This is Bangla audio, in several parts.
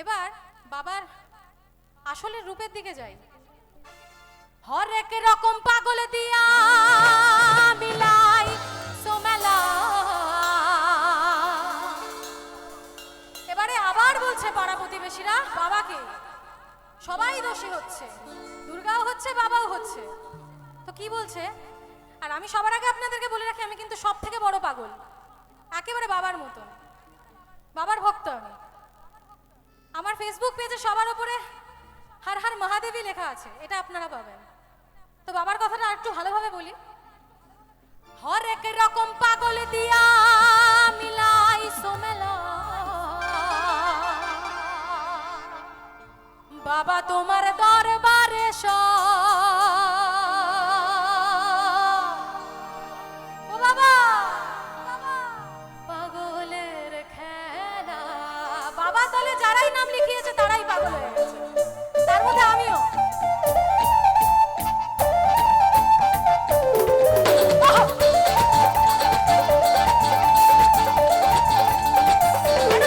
এবার বাবার আসলের রূপের দিকে যাই। হরেক রকম পাগল দিয়া মিলাই সোমেলা। এবারে আবার বলছে পাড়া প্রতিবেশীরা, বাবাকে, সবাই দোষী হচ্ছে, দুর্গাও হচ্ছে, বাবাও হচ্ছে। তো কি বলছে? আর আমি সবার আগে আপনাদেরকে বলে রাখি, আমি কিন্তু সব থেকে বড় পাগল। একেবারে বাবার মতন। বাবার ভক্ত আমি। আমার ফেসবুক পেজে সবার উপরে হার হার মহাদেবী লেখা আছে, এটা আপনারা পাবেন। তো বাবার কথাটা আর একটু ভালোভাবে বলি। হরেক রকম পাগল দিয়া দলে যারাই নাম লিখিয়েছে তারাই পাগল হয়ে গেছে। তার মধ্যে আমিও। আহ! একটু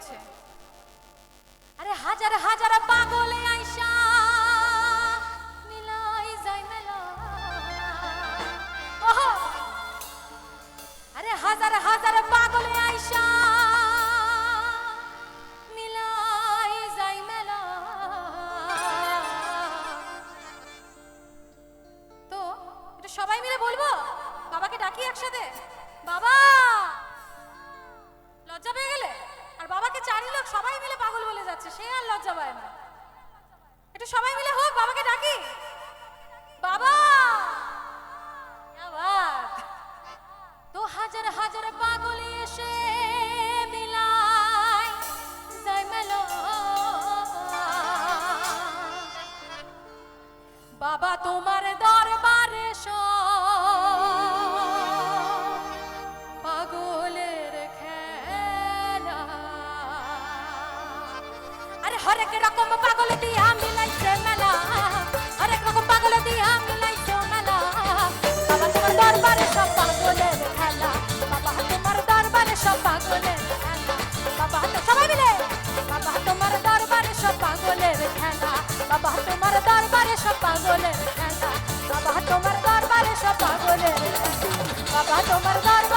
বলছে, আরে হাজার হাজার পাগলে আইসা মিলাই যায় মেলা। আরে হাজার হাজার পাগলে আইসা মিলাই মেলা। তো এটা সবাই মিলে বলব? বাবাকে ডাকি একসাথে? বাবা! লোক সবাই মিলে পাগল বলে যাচ্ছে, সে আর লজ্জা পায় না। একটু সবাই মিলে হোক, বাবাকে ডাকি। বাবা! আরে রকম পাগল দিয়া মিলাইছে মেলা হরেক রকম পাগল দিয়া মিলাইছে মেলা বাবা তোমার দরবারে সব পাগলের খেলা বাবা তোমার দরবারে সব পাগলের খেলা বাবা সবাই মিলে বাবা তোমার দরবারে সব পাগলের খেলা বাবা তোমার দরবারে সব পাগলের খেলা বাবা তোমার দরবারে সব পাগলের বাবা তোমার দরবারে